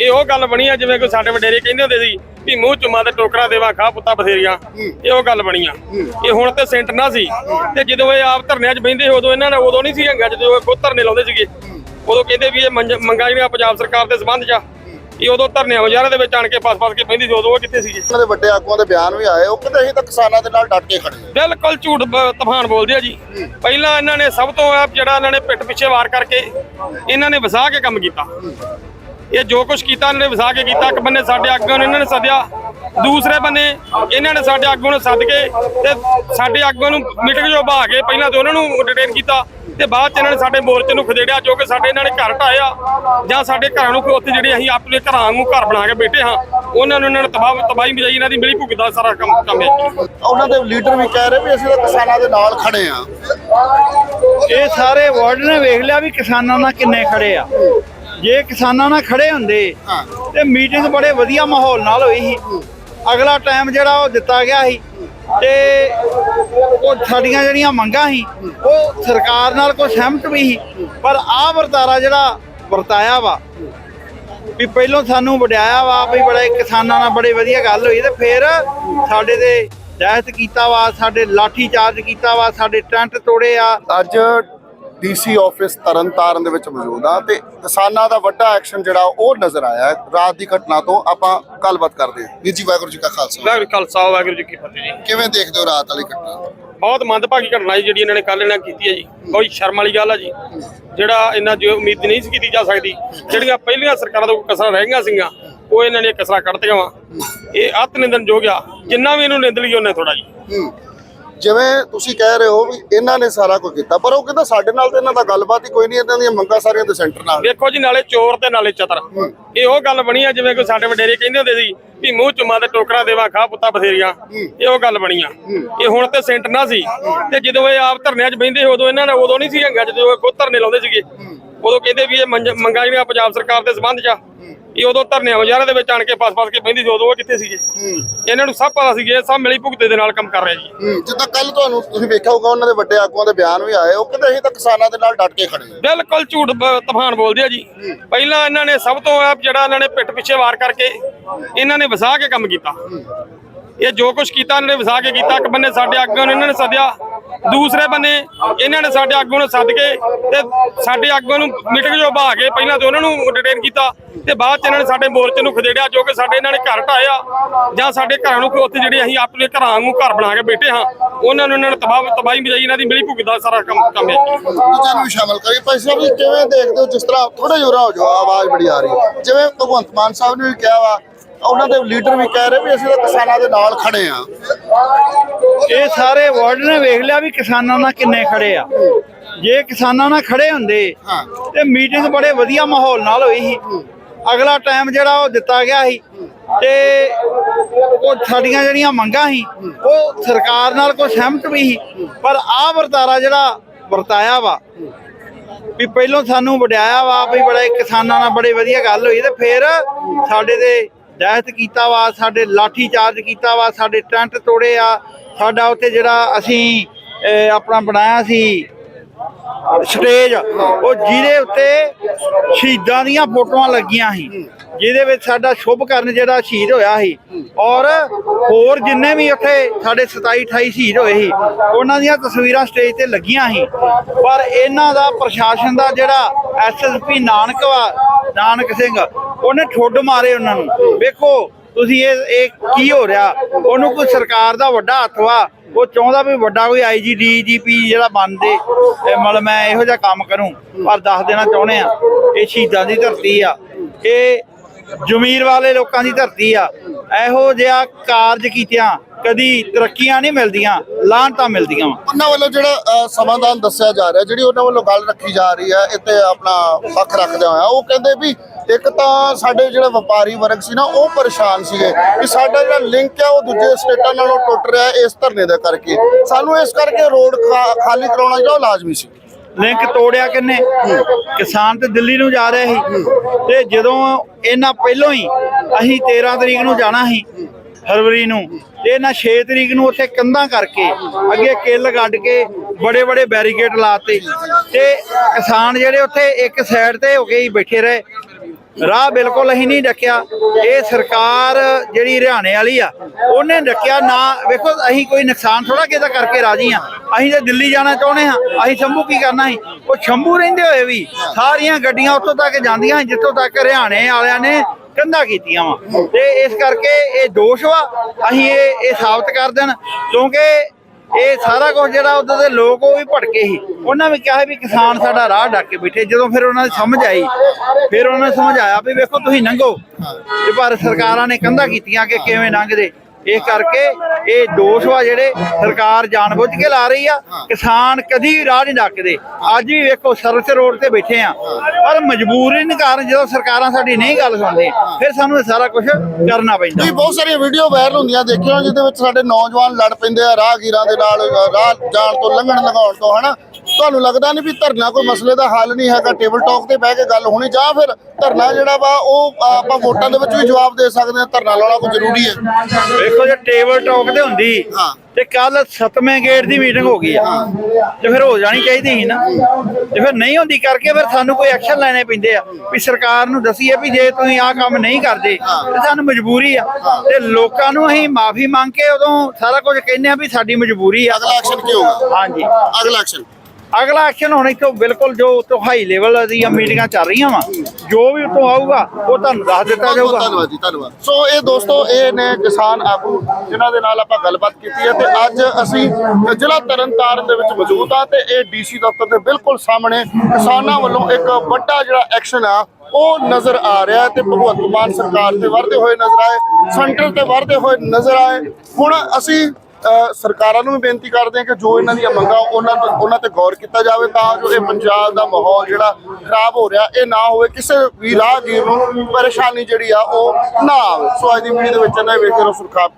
ਇਹ ਉਹ ਗੱਲ ਬਣੀ ਆ ਜਿਵੇਂ ਕੋਈ ਸਾਡੇ ਵਡੇਰੇ ਕਹਿੰਦੇ ਹੁੰਦੇ ਸੀ ਵੀ ਮੂੰਹ ਚੁੰਮਾ ਤੇ ਟੋਕਰਾ ਦੇਵਾ ਖਾ ਪੁੱਤਾ ਬਥੇਰੀਆਂ। ਇਹ ਉਹ ਗੱਲ ਬਣੀ ਆ। ਇਹ ਹੁਣ ਤੇ ਸੈਂਟਰ ਨਾ ਸੀ। ਤੇ ਜਦੋਂ ਇਹ ਆਪ ਧਰਨਿਆਂ 'ਚ ਬਹਿੰਦੇ ਸੀ ਉਦੋਂ ਇਹਨਾਂ ਨੇ ਉਦੋਂ ਨਹੀਂ ਸੀ ਹੰਗਾ ਜਦੋਂ ਇਹ ਖੁਦ ਧਰਨੇ ਲਾਉਂਦੇ ਸੀਗੇ। ਉਦੋਂ ਕਹਿੰਦੇ ਵੀ ਇਹ ਮੰਗਾਂ ਜਿਹੜੀਆਂ ਪੰਜਾਬ ਸਰਕਾਰ ਦੇ ਸੰਬੰਧ 'ਚ ਇਹ ਉਦੋਂ ਧਰਨਿਆਂ ਵਜ਼ਾਰੇ ਦੇ ਵਿੱਚ ਆਣ ਕੇ ਫਸ-ਫਸ ਕੇ ਬਹਿੰਦੀ ਸੀ ਉਦੋਂ ਉਹ ਕਿੱਥੇ ਸੀਗੇ? ਉਹਨਾਂ ਦੇ ਵੱਡੇ ਆਗੂਆਂ ਦੇ ਬਿਆਨ ਵੀ ਆਏ ਉਹ ਕਹਿੰਦੇ ਅਸੀਂ ਤਾਂ ਕਿਸਾਨਾਂ ਦੇ ਨਾਲ ਡਟ ਕੇ ਖੜੇ ਹਾਂ। ਬਿਲਕੁਲ ਝੂਠ ਤੂਫਾਨ ਬੋਲਦੇ ਆ ਜੀ। ਪਹਿਲਾਂ ਇਹਨਾਂ ਨੇ ਸਭ ਤੋਂ ਆਪ ਜਿਹੜਾ ਇਹਨਾਂ ਨੇ ਪਿੱਠ ਪਿੱਛੇ ਵਾਰ ਕਰਕੇ ਇਹਨਾਂ ਨੇ ਵਸਾ ਕੇ ਕੰਮ ਕੀਤਾ। ਇਹ ਜੋ ਕੁਝ ਕੀਤਾ ਇਹਨਾਂ ਨੇ ਵਸਾ ਕੇ ਕੀਤਾ। ਇੱਕ ਬੰਨੇ ਸਾਡੇ ਆਗੂਆਂ ਨੂੰ ਇਹਨਾਂ ਨੇ ਸੱਦਿਆ ਦੂਸਰੇ ਬੰਨੇ ਇਹਨਾਂ ਨੇ ਸਾਡੇ ਆਗੂਆਂ ਨੂੰ ਸੱਦ ਕੇ ਤੇ ਸਾਡੇ ਆਗੂਆਂ ਨੂੰ ਮੀਟਿੰਗ ਜੋ ਬਹਾ ਕੇ ਪਹਿਲਾਂ ਤੇ ਉਹਨਾਂ ਨੂੰ ਡਿਟੇਨ ਕੀਤਾ ਤੇ ਬਾਅਦ ਚ ਇਹਨਾਂ ਨੇ ਸਾਡੇ ਮੋਰਚੇ ਨੂੰ ਖਦੇੜਿਆ ਜੋ ਕਿ ਸਾਡੇ ਇਹਨਾਂ ਨੇ ਘਰ ਢਾਇਆ ਜਾਂ ਸਾਡੇ ਘਰਾਂ ਨੂੰ ਉੱਥੇ ਜਿਹੜੇ ਅਸੀਂ ਆਪਣੇ ਘਰਾਂ ਨੂੰ ਘਰ ਬਣਾ ਕੇ ਬੈਠੇ ਹਾਂ ਉਹਨਾਂ ਨੂੰ ਇਹਨਾਂ ਨੇ ਤਬਾਹ ਤਬਾਹੀ ਮਜਾਈ ਇਹਨਾਂ ਦੀ ਮਿਲੀ ਭੁਗਦਾ ਸਾਰਾ ਕੰਮ ਕੰਮ ਹੈ ਉਹਨਾਂ ਦੇ ਲੀਡਰ ਵੀ ਕਹਿ ਰਹੇ ਵੀ ਅਸੀਂ ਤਾਂ ਕਿਸਾਨਾਂ ਦੇ ਨਾਲ ਖੜੇ ਹਾਂ। ਇਹ ਸਾਰੇ ਵਾਰਡ ਨੇ ਵੇਖ ਲਿਆ ਵੀ ਕਿਸਾਨਾਂ ਨਾਲ ਕਿੰਨੇ ਖੜੇ ਆ। ਜੇ ਕਿਸਾਨਾਂ ਨਾਲ ਖੜੇ ਹੁੰਦੇ ਤੇ ਮੀਟਿੰਗ ਬੜੇ ਵਧੀਆ ਮਾਹੌਲ ਨਾਲ ਹੋਈ ਸੀ। ਅਗਲਾ ਟਾਈਮ ਜਿਹੜਾ ਉਹ ਦਿੱਤਾ ਗਿਆ ਸੀ ਤੇ ਉਹ ਸਾਡੀਆਂ ਜਿਹੜੀਆਂ ਮੰਗਾਂ ਸੀ ਉਹ ਸਰਕਾਰ ਨਾਲ ਕੋਈ ਸਹਿਮਤ ਵੀ ਸੀ ਪਰ ਆਹ ਵਰਤਾਰਾ ਜਿਹੜਾ ਵਰਤਾਇਆ ਵਾ ਵੀ ਪਹਿਲੋਂ ਸਾਨੂੰ ਵਡਿਆਇਆ ਵਾ ਵੀ ਬੜੇ ਕਿਸਾਨਾਂ ਨਾਲ ਬੜੇ ਵਧੀਆ ਗੱਲ ਹੋਈ ਤੇ ਫਿਰ ਸਾਡੇ ਤੇ ਦਹਿਸ਼ਤ ਕੀਤਾ ਵਾ ਸਾਡੇ ਲਾਠੀ ਚਾਰਜ ਕੀਤਾ ਵਾ ਸਾਡੇ ਟੈਂਟ ਤੋੜੇ ਆ। ਅੱਜ ਡੀਸੀ ਆਫਿਸ ਤਰਨਤਾਰਨ ਦੇ ਵਿੱਚ ਮੌਜੂਦ ਆ ਤੇ ਕਿਸਾਨਾਂ ਦਾ ਵੱਡਾ ਐਕਸ਼ਨ ਜਿਹੜਾ ਉਹ ਨਜ਼ਰ ਆਇਆ ਹੈ। ਰਾਤ ਦੀ ਘਟਨਾ ਤੋਂ ਆਪਾਂ ਗੱਲਬਾਤ ਕਰਦੇ ਹਾਂ। ਵੀਰ ਜੀ ਵਾਹਿਗੁਰੂ ਜੀ ਕਾ ਖਾਲਸਾ। ਵਾਹਿਗੁਰੂ ਖਾਲਸਾ ਵਾਹਿਗੁਰੂ ਜੀ ਕੀ ਫਤਿਹ ਜੀ। ਕਿਵੇਂ ਦੇਖਦੇ ਹੋ ਰਾਤ ਵਾਲੀ ਘਟਨਾ? ਬਹੁਤ ਮੰਦਭਾਗੀ ਘਟਨਾ ਹੈ ਜਿਹੜੀ ਇਹਨਾਂ ਨੇ ਕੱਲ ਇਹਨਾਂ ਕੀਤੀ ਹੈ ਜੀ। ਬਹੁਤ ਸ਼ਰਮ ਵਾਲੀ ਗੱਲ ਆ ਜੀ। ਜਿਹੜਾ ਇਹਨਾਂ ਜੋ ਉਮੀਦ ਨਹੀਂ ਸੀ ਕੀਤੀ ਜਾ ਸਕਦੀ ਜਿਹੜੀਆਂ ਪਹਿਲੀਆਂ ਸਰਕਾਰਾਂ ਤੋਂ ਕਸਰਾਂ ਰਹਿ ਗਈਆਂ ਸੀਗੀਆਂ ਉਹ ਇਹਨਾਂ ਨੇ ਕਸਰਾਂ ਕੱਢਤੀਆਂ ਵਾ। ਇਹ ਅਤ ਨਿੰਦਨ ਜੋ ਗਿਆ ਜਿੰਨਾ ਵੀ ਇਹਨੂੰ ਨਿੰਦ ਲਈ ਉਹਨੇ ਥੋੜਾ ਜੀ। ਹੂੰ। ਜਿਵੇਂ ਤੁਸੀਂ ਕਹਿ ਰਹੇ ਹੋ ਵੀ ਇਹਨਾਂ ਨੇ ਸਾਰਾ ਕੁਝ ਕੀਤਾ ਪਰ ਉਹ ਕਹਿੰਦਾ ਸਾਡੇ ਨਾਲ ਤੇ ਇਹਨਾਂ ਦਾ ਗੱਲਬਾਤ ਹੀ ਕੋਈ ਨਹੀਂ ਇਹਨਾਂ ਦੀਆਂ ਮੰਗਾਂ ਸਾਰੀਆਂ ਤੇ ਸੈਂਟਰ ਨਾਲ। ਵੇਖੋ ਜੀ ਨਾਲੇ ਚੋਰ ਤੇ ਨਾਲੇ ਚਤਰ। ਇਹ ਉਹ ਗੱਲ ਬਣੀ ਆ ਜਿਵੇਂ ਕੋਈ ਸਾਡੇ ਵਡੇਰੇ ਕਹਿੰਦੇ ਹੁੰਦੇ ਸੀ ਵੀ ਮੂੰਹ ਚੁੰਮਾ ਤੇ ਟੋਕਰਾ ਦੇਵਾ ਖਾ ਪੁੱਤਾ ਬਥੇਰੀਆਂ। ਇਹ ਉਹ ਗੱਲ ਬਣੀ ਆ। ਇਹ ਹੁਣ ਤੇ ਸੈਂਟਰ ਨਾ ਸੀ। ਤੇ ਜਦੋਂ ਇਹ ਆਪ ਧਰਨਿਆਂ 'ਚ ਬਹਿੰਦੇ ਸੀ ਉਦੋਂ ਇਹਨਾਂ ਨੇ ਉਦੋਂ ਨਹੀਂ ਸੀ ਹੰਗਾ ਜਦੋਂ ਇਹ ਖੁਦ ਧਰਨੇ ਲਾਉਂਦੇ ਸੀਗੇ। ਉਦੋਂ ਕਹਿੰਦੇ ਵੀ ਇਹ ਮੰਗਾਂ ਜਿਹੜੀਆਂ ਪੰਜਾਬ ਸਰਕਾਰ ਦੇ ਸੰਬੰਧ 'ਚ ਇਹ ਉਦੋਂ ਧਰਨਿਆਂ ਵਜ਼ਾਰੇ ਦੇ ਵਿੱਚ ਆਣ ਕੇ ਫਸ-ਫਸ ਕੇ ਬਹਿੰਦੀ ਸੀ ਉਦੋਂ ਉਹ ਕਿੱਥੇ ਸੀਗੇ। ਇਹਨਾਂ ਨੂੰ ਸਭ ਪਤਾ ਸੀ ਇਹ ਸਭ ਮਿਲੀ ਭੁਗਤੇ ਦੇ ਨਾਲ ਕੰਮ ਕਰ ਰਿਹਾ ਜੀ। ਜਿੱਦਾਂ ਕੱਲ ਤੁਹਾਨੂੰ ਤੁਸੀਂ ਵੇਖਿਆ ਹੋਊਗਾ ਉਹਨਾਂ ਦੇ ਵੱਡੇ ਆਗੂਆਂ ਦੇ ਬਿਆਨ ਵੀ ਆਏ ਉਹ ਕਹਿੰਦੇ ਅਸੀਂ ਤਾਂ ਕਿਸਾਨਾਂ ਦੇ ਨਾਲ ਡਟ ਕੇ ਖੜੇ ਹਾਂ। ਬਿਲਕੁਲ ਝੂਠ ਤੂਫਾਨ ਬੋਲਦੇ ਆ ਜੀ। ਪਹਿਲਾਂ ਇਹਨਾਂ ਨੇ ਸਭ ਤੋਂ ਆਪ ਜਿਹੜਾ ਇਹਨਾਂ ਨੇ ਪਿੱਠ ਪਿੱਛੇ ਵਾਰ ਕਰਕੇ ਇਹਨਾਂ ਨੇ ਵਸਾ ਕੇ ਕੰਮ ਕੀਤਾ। ਇਹ ਜੋ ਕੁਝ ਕੀਤਾ ਇਹਨਾਂ ਨੇ ਵਸਾ ਕੇ ਕੀਤਾ, ਇੱਕ ਬੰਨੇ ਸਾਡੇ ਆਗੂਆਂ ਨੂੰ ਇਹਨਾਂ ਨੇ ਸੱਦਿਆ, ਦੂਸਰੇ ਬੰਨੇ ਇਹਨਾਂ ਨੇ ਸਾਡੇ ਆਗੂ ਨੂੰ ਸੱਦ ਕੇ ਤੇ ਸਾਡੇ ਆਗੂਆਂ ਨੂੰ ਮੀਟਿੰਗ ਜੋ ਬਹਾ ਕੇ ਪਹਿਲਾਂ ਤੇ ਉਹਨਾਂ ਨੂੰ ਡਿਟੇਨ ਕੀਤਾ ਤੇ ਬਾਅਦ ਚ ਇਹਨਾਂ ਨੇ ਸਾਡੇ ਮੋਰਚੇ ਨੂੰ ਖਦੇੜਿਆ ਜੋ ਕਿ ਸਾਡੇ ਇਹਨਾਂ ਨੇ ਘਰ ਢਾਇਆ ਜਾਂ ਸਾਡੇ ਘਰਾਂ ਨੂੰ ਉੱਥੇ ਜਿਹੜੇ ਅਸੀਂ ਆਪਣੇ ਘਰਾਂ ਨੂੰ ਘਰ ਬਣਾ ਕੇ ਬੈਠੇ ਹਾਂ, ਉਹਨਾਂ ਨੂੰ ਇਹਨਾਂ ਨੇ ਤਬਾਹ ਤਬਾਹੀ ਮਜਾਈ ਇਹਨਾਂ ਦੀ ਮਿਲੀ ਭੁਗਦਾ ਸਾਰਾ ਕੰਮ ਕੰਮ ਹੈ। ਦੂਜਿਆਂ ਨੂੰ ਸ਼ਾਮਲ ਕਰੀਏ ਭਾਈ ਸਾਹਿਬ, ਜੀ ਕਿਵੇਂ ਦੇਖਦੇ ਹੋ ਜਿਸ ਤਰ੍ਹਾਂ ਥੋੜਾ ਜੋਰਾ ਹੋ ਜਾਓ, ਆਵਾਜ਼ ਬੜੀ ਆ ਰਹੀ ਹੈ। ਜਿਵੇਂ ਭਗਵੰਤ ਮਾਨ ਸਾਹਿਬ ਨੇ ਵੀ ਕਿਹਾ ਵਾ ਉਹਨਾਂ ਦੇ ਲੀਡਰ ਵੀ ਕਹਿ ਰਹੇ ਵੀ ਅਸੀਂ ਤਾਂ ਕਿਸਾਨਾਂ ਦੇ ਨਾਲ ਖੜੇ ਹਾਂ। ਇਹ ਸਾਰੇ ਵਾਰਡ ਨੇ ਵੇਖ ਲਿਆ ਵੀ ਕਿਸਾਨਾਂ ਨਾਲ ਕਿੰਨੇ ਖੜੇ ਆ। ਜੇ ਕਿਸਾਨਾਂ ਨਾਲ ਖੜੇ ਹੁੰਦੇ ਹਾਂ। ਤੇ ਮੀਟਿੰਗ ਬੜੇ ਵਧੀਆ ਮਾਹੌਲ ਨਾਲ ਹੋਈ ਸੀ। ਅਗਲਾ ਟਾਈਮ ਜਿਹੜਾ ਉਹ ਦਿੱਤਾ ਗਿਆ ਸੀ ਤੇ ਉਹ ਸਾਡੀਆਂ ਜਿਹੜੀਆਂ ਮੰਗਾਂ ਸੀ ਉਹ ਸਰਕਾਰ ਨਾਲ ਕੋਈ ਸਹਿਮਤ ਵੀ ਸੀ। ਪਰ ਆਹ ਵਰਤਾਰਾ ਜਿਹੜਾ ਵਰਤਾਇਆ ਵਾ ਵੀ ਪਹਿਲੋਂ ਸਾਨੂੰ ਵਡਿਆਇਆ ਵਾ ਵੀ ਬੜੇ ਕਿਸਾਨਾਂ ਨਾਲ ਬੜੇ ਵਧੀਆ ਗੱਲ ਹੋਈ ਤੇ ਫਿਰ ਸਾਡੇ ਤੇ ਦਹਿਸ਼ਤ ਕੀਤਾ ਵਾ, ਸਾਡੇ ਲਾਠੀ ਚਾਰਜ ਕੀਤਾ ਵਾ, ਸਾਡੇ ਟੈਂਟ ਤੋੜੇ ਆ, ਸਾਡਾ ਉੱਥੇ ਜਿਹੜਾ ਅਸੀਂ ਆਪਣਾ ਬਣਾਇਆ ਸੀ ਸਟੇਜ, ਉਹ ਜਿਹਦੇ ਉੱਤੇ ਸ਼ਹੀਦਾਂ ਦੀਆਂ ਫੋਟੋਆਂ ਲੱਗੀਆਂ ਸੀ, ਜਿਹਦੇ ਵਿੱਚ ਸਾਡਾ ਸ਼ੁਭ ਕਰਨ ਜਿਹੜਾ ਸ਼ਹੀਦ ਹੋਇਆ ਸੀ ਔਰ ਹੋਰ ਜਿੰਨੇ ਵੀ ਉੱਥੇ ਸਾਡੇ 27 28 ਸ਼ਹੀਦ ਹੋਏ ਸੀ, ਉਹਨਾਂ ਦੀਆਂ ਤਸਵੀਰਾਂ ਸਟੇਜ ਤੇ ਲੱਗੀਆਂ ਸੀ। ਪਰ ਇਹਨਾਂ ਦਾ ਪ੍ਰਸ਼ਾਸਨ ਦਾ ਜਿਹੜਾ ਐਸਐਸਪੀ ਨਾਨਕ ਵਾ ਨਾਨਕ ਸਿੰਘ ਉਹਨੇ ਠੁੱਡ ਮਾਰੇ ਉਹਨਾਂ ਨੂੰ। ਵੇਖੋ, ਤੁਸੀਂ ਇਹ ਇਹ ਕੀ ਹੋ ਰਿਹਾ? ਉਹਨੂੰ ਕੋਈ ਸਰਕਾਰ ਦਾ ਵੱਡਾ ਹੱਥ ਵਾ। ਉਹ ਚਾਹੁੰਦਾ ਵੀ ਵੱਡਾ ਕੋਈ ਆਈਜੀ ਡੀਜੀਪੀ ਜਿਹੜਾ ਬਣਦੇ ਮਤਲਬ ਮੈਂ ਇਹੋ ਜਿਹਾ ਕੰਮ ਕਰੂੰ। ਪਰ ਦੱਸ ਦੇਣਾ ਚਾਹੁੰਦੇ ਆ, ਇਹ ਸ਼ਹੀਦਾਂ ਦੀ ਧਰਤੀ ਆ। ਇਹ ਜ਼ਮੀਰ ਵਾਲੇ ਲੋਕਾਂ ਦੀ ਧਰਤੀ ਆ। ਇਹੋ ਜਿਹਾ ਕਾਰਜ ਕੀਤਿਆਂ ਕਦੀ ਤਰੱਕੀਆਂ ਨਹੀਂ ਮਿਲਦੀਆਂ, ਲਾਹਨਤਾਂ ਮਿਲਦੀਆਂ ਵਾ। ਉਹਨਾਂ ਵੱਲੋਂ ਜਿਹੜਾ ਸਮਾਧਾਨ ਦੱਸਿਆ ਜਾ ਰਿਹਾ, ਜਿਹੜੀ ਉਹਨਾਂ ਵੱਲੋਂ ਗੱਲ ਰੱਖੀ ਜਾ ਰਹੀ ਹੈ, ਇੱਥੇ ਆਪਣਾ ਪੱਖ ਰੱਖਦੇ ਹੋਇਆ ਉਹ ਕਹਿੰਦੇ ਵੀ ਇੱਕ ਤਾਂ ਸਾਡੇ ਜਿਹੜੇ ਵਪਾਰੀ ਵਰਗ ਸੀ ਨਾ ਉਹ ਪਰੇਸ਼ਾਨ ਸੀਗੇ ਕਿ ਸਾਡਾ ਜਿਹੜਾ ਲਿੰਕ ਹੈ ਉਹ ਦੂਜੇ ਸਟੇਟਾਂ ਨਾਲੋਂ ਟੁੱਟ ਰਿਹਾ ਇਸ ਧਰਨੇ ਦੇ ਕਰਕੇ। ਸਾਨੂੰ ਇਸ ਕਰਕੇ ਰੋਡ ਖਾਲੀ ਕਰਾਉਣਾ ਜਿਹੜਾ ਉਹ ਲਾਜ਼ਮੀ ਸੀ। ਲਿੰਕ ਤੋੜਿਆ ਕਿੰਨੇ? ਕਿਸਾਨ ਤੇ ਦਿੱਲੀ ਨੂੰ ਜਾ ਰਹੇ ਸੀ। ਤੇ ਜਦੋਂ ਇਹਨਾਂ ਪਹਿਲੋਂ ਹੀ ਅਸੀਂ 13 ਤਰੀਕ ਨੂੰ ਜਾਣਾ ਸੀ ਫਰਵਰੀ ਨੂੰ ਤੇ ਇਹਨਾਂ 6 ਤਰੀਕ ਨੂੰ ਉੱਥੇ ਕੰਧਾਂ ਕਰਕੇ ਅੱਗੇ ਕਿੱਲ ਗੱਡ ਕੇ ਬੜੇ ਬੜੇ ਬੈਰੀਕੇਡ ਲਾਤੇ। ਤੇ ਕਿਸਾਨ ਜਿਹੜੇ ਉੱਥੇ ਇੱਕ ਸਾਈਡ ਤੇ ਹੋ ਕੇ ਹੀ ਬੈਠੇ ਰਹੇ। ਰਾਹ ਬਿਲਕੁਲ ਅਸੀਂ ਨਹੀਂ ਡੱਕਿਆ ਇਹ ਸਰਕਾਰ ਜਿਹੜੀ ਹਰਿਆਣੇ ਵਾਲੀ ਆ, ਉਹਨੇ ਡੱਕਿਆ ਨਾ, ਵੇਖੋ ਅਸੀਂ ਕੋਈ ਨੁਕਸਾਨ ਥੋੜਾ ਕਿਹਦਾ ਕਰਕੇ ਰਾਜੀ ਆ। ਅਸੀਂ ਤਾਂ ਦਿੱਲੀ ਜਾਣਾ ਚਾਹੁੰਦੇ ਹਾਂ, ਅਸੀਂ ਸ਼ੰਭੂ ਕੀ ਕਰਨਾ ਸੀ? ਉਹ ਸ਼ੰਭੂ ਰਹਿੰਦੇ ਹੋਏ ਵੀ ਸਾਰੀਆਂ ਗੱਡੀਆਂ ਉੱਥੋਂ ਤੱਕ ਜਾਂਦੀਆਂ ਸੀ, ਜਿੱਥੋਂ ਤੱਕ ਹਰਿਆਣੇ ਵਾਲਿਆਂ ਨੇ ਕੰਧਾ ਕੀਤੀਆਂ ਵਾ। ਤੇ ਇਸ ਕਰਕੇ ਇਹ ਦੋਸ਼ ਵਾ, ਅਸੀਂ ਇਹ ਇਹ ਸਾਬਤ ਕਰ ਦੇਣ, ਕਿਉਂਕਿ ਇਹ ਸਾਰਾ ਕੁਝ ਜਿਹੜਾ ਉਧਰ ਦੇ ਲੋਕ ਉਹ ਵੀ ਭਟਕੇ ਸੀ। ਉਹਨਾਂ ਵੀ ਕਿਹਾ ਵੀ ਕਿਸਾਨ ਸਾਡਾ ਰਾਹ ਡੱਕ ਕੇ ਬੈਠੇ। ਜਦੋਂ ਫਿਰ ਉਹਨਾਂ ਦੀ ਸਮਝ ਆਈ, ਫਿਰ ਉਹਨਾਂ ਨੇ ਸਮਝ ਆਇਆ ਵੀ ਵੇਖੋ ਤੁਸੀਂ ਲੰਘੋ ਤੇ ਪਰ ਸਰਕਾਰਾਂ ਨੇ ਕੰਧਾ ਕੀਤੀਆਂ ਕਿ ਕਿਵੇਂ ਲੰਘਦੇ ਇਸ ਕਰਕੇ ਇਹ ਦੋਸ਼ ਵਾ ਜਿਹੜੇ ਸਰਕਾਰ ਜਾਣਬੁੱਝ ਕੇ ਲਾ ਰਹੀ ਆ ਕਿਸਾਨ ਕਦੀ ਰਾਹ ਨਹੀਂ ਡੱਕਦੇ ਅੱਜ ਵੀ ਵੇਖੋ ਸਰਵਿਸ ਰੋਡ ਤੇ ਬੈਠੇ ਆ। ਪਰ ਮਜਬੂਰੀ ਦੇ ਕਾਰਨ ਜਦੋਂ ਸਰਕਾਰਾਂ ਸਾਡੀ ਨਹੀਂ ਗੱਲ ਸੁਣਦੀ ਫਿਰ ਸਾਨੂੰ ਇਹ ਸਾਰਾ ਕੁਝ ਕਰਨਾ ਪੈਂਦਾ। ਤੁਸੀਂ ਬਹੁਤ ਸਾਰੀਆਂ ਵੀਡੀਓ ਵਾਇਰਲ ਹੁੰਦੀਆਂ ਦੇਖੀਆਂ ਜਿਹਦੇ ਵਿੱਚ ਸਾਡੇ ਨੌਜਵਾਨ ਲੜ ਪੈਂਦੇ ਆ ਰਾਹਗੀਰਾਂ ਦੇ ਨਾਲ ਰਾਹ ਜਾਣ ਤੋਂ ਲੰਘਣ ਲਗਾਉਣ ਤੋਂ ਹਨਾ? ਤੁਹਾਨੂੰ ਲੱਗਦਾ ਨਹੀਂ ਵੀ ਧਰਨਾ ਕੋਈ ਮਸਲੇ ਦਾ ਹੱਲ ਨਹੀਂ ਹੈਗਾ? ਟੇਬਲ ਟਾਕ ਤੇ ਬਹਿ ਕੇ ਗੱਲ ਹੋਣੀ ਜਾਂ ਫਿਰ ਧਰਨਾ ਜਿਹੜਾ ਵਾ ਉਹ ਆਪਾਂ ਵੋਟਾਂ ਦੇ ਵਿੱਚ ਵੀ ਜਵਾਬ ਦੇ ਸਕਦੇ ਹਾਂ ਧਰਨਾ ਲਾਉਣਾ ਕੋਈ ਜ਼ਰੂਰੀ ਹੈ? ਵੇਖੋ ਜੇ ਟੇਬਲ ਟਾਕ ਤੇ ਹੁੰਦੀ ਹਾਂ। ਤੇ ਕੱਲ ਸੱਤਵੇਂ ਗੇਟ ਦੀ ਮੀਟਿੰਗ ਹੋ ਗਈ ਆ। ਤੇ ਫਿਰ ਹੋ ਜਾਣੀ ਚਾਹੀਦੀ ਸੀ ਨਾ। ਤੇ ਫਿਰ ਨਹੀਂ ਹੁੰਦੀ ਕਰਕੇ ਫਿਰ ਸਾਨੂੰ ਕੋਈ ਐਕਸ਼ਨ ਲੈਣੇ ਪੈਂਦੇ ਆ। ਵੀ ਸਰਕਾਰ ਨੂੰ ਦਸੀਏ ਵੀ ਜੇ ਤੁਸੀਂ ਆਹ ਕੰਮ ਨਹੀਂ ਕਰਦੇ ਤੇ ਸਾਨੂੰ ਮਜਬੂਰੀ ਆ। ਤੇ ਲੋਕਾਂ ਨੂੰ ਅਸੀਂ ਮਾਫੀ ਮੰਗ ਕੇ ਉਦੋਂ ਸਾਰਾ ਕੁਝ ਕਹਿੰਦੇ ਆ ਵੀ ਸਾਡੀ ਮਜਬੂਰੀ ਆ। ਅਗਲਾ ਐਕਸ਼ਨ ਕੀ ਹੋਊਗਾ? ਹਾਂਜੀ। ਅਗਲਾ ਐਕਸ਼ਨ ਅਗਲਾ ਐਕਸ਼ਨ ਹੁਣ ਇੱਥੋਂ ਬਿਲਕੁਲ ਜੋ ਉੱਤੋਂ ਹਾਈ ਲੈਵਲ ਦੀਆਂ ਮੀਟਿੰਗਾਂ ਚੱਲ ਰਹੀਆਂ ਵਾ ਜੋ ਵੀ ਉੱਤੋਂ ਆਊਗਾ ਉਹ ਤੁਹਾਨੂੰ ਦੱਸ ਦਿੱਤਾ ਜਾਊਗਾ। ਧੰਨਵਾਦ ਜੀ ਧੰਨਵਾਦ। ਸੋ ਇਹ ਦੋਸਤੋ ਇਹ ਨੇ ਕਿਸਾਨ ਆਗੂ ਜਿਨ੍ਹਾਂ ਦੇ ਨਾਲ ਆਪਾਂ ਗੱਲਬਾਤ ਕੀਤੀ ਹੈ ਤੇ ਅੱਜ ਅਸੀਂ ਜ਼ਿਲ੍ਹਾ ਤਰਨਤਾਰਨ ਦੇ ਵਿੱਚ ਮੌਜੂਦ ਆ ਤੇ ਇਹ ਡੀਸੀ ਦਫ਼ਤਰ ਦੇ ਬਿਲਕੁਲ ਸਾਹਮਣੇ ਕਿਸਾਨਾਂ ਵੱਲੋਂ ਇੱਕ ਵੱਡਾ ਜਿਹੜਾ ਐਕਸ਼ਨ ਆ ਉਹ ਨਜ਼ਰ ਆ ਰਿਹਾ ਤੇ ਭਗਵੰਤ ਮਾਨ ਸਰਕਾਰ ਤੇ ਵਰਦੇ ਹੋਏ ਨਜ਼ਰ ਆਏ ਸੈਂਟਰ ਤੇ ਵਰਦੇ ਹੋਏ ਨਜ਼ਰ ਆਏ। ਹੁਣ ਅਸੀਂ ਸਰਕਾਰਾਂ ਨੂੰ ਵੀ ਬੇਨਤੀ ਕਰਦੇ ਹਾਂ ਕਿ ਜੋ ਇਹਨਾਂ ਦੀਆਂ ਮੰਗਾਂ ਉਹਨਾਂ ਤੇ ਉਹਨਾਂ ਤੇ ਗੌਰ ਕੀਤਾ ਜਾਵੇ ਤਾਂ ਜੋ ਇਹ ਪੰਜਾਬ ਦਾ ਮਾਹੌਲ ਜਿਹੜਾ ਖਰਾਬ ਹੋ ਰਿਹਾ, ਇਹ ਨਾ ਹੋਵੇ, ਕਿਸੇ ਵੀ ਰਾਹਗੀਰ ਨੂੰ ਪਰੇਸ਼ਾਨੀ ਜਿਹੜੀ ਆ ਉਹ ਨਾ ਆਵੇ। ਸੋ ਅੱਜ ਦੀ ਮੀਡੀਆ ਦੇ ਵਿੱਚ ਇਹਨਾਂ ਵੇਖ ਕੇ ਰੋ ਸੁਰਖਾਬ।